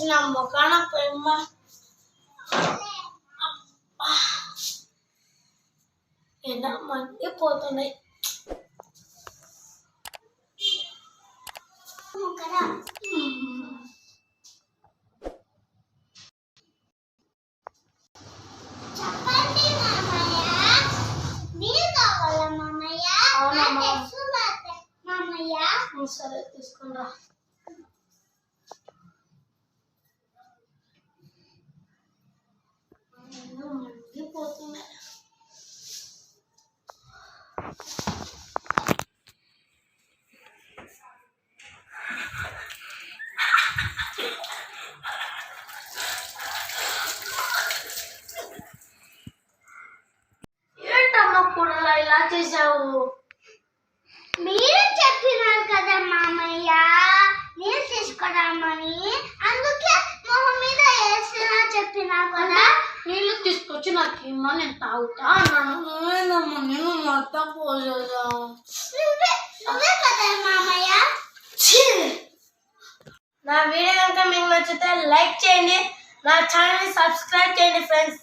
నా ముఖాన ప్రేమ. ఎంత మంది పోతున్నాయి చెప్పండి మామయ్య. ఇలా చేసావు మీరు చెప్పినారు కదా మామయ్య నేను తీసుకురామని అందుకే మొహం మీద వేసినా చెప్పినా కదా తీసుకొచ్చి నాకు ఇమ్మా నేను తాగుతా అన్నాను. ఏందమ్మా నేను మొత్తం పోసేదా? నువ్వే నువ్వే కదా మామయ్య. నా వీడియో కనుక మీకు నచ్చితే లైక్ చేయండి నా ఛానల్ని సబ్స్క్రైబ్ చేయండి ఫ్రెండ్స్.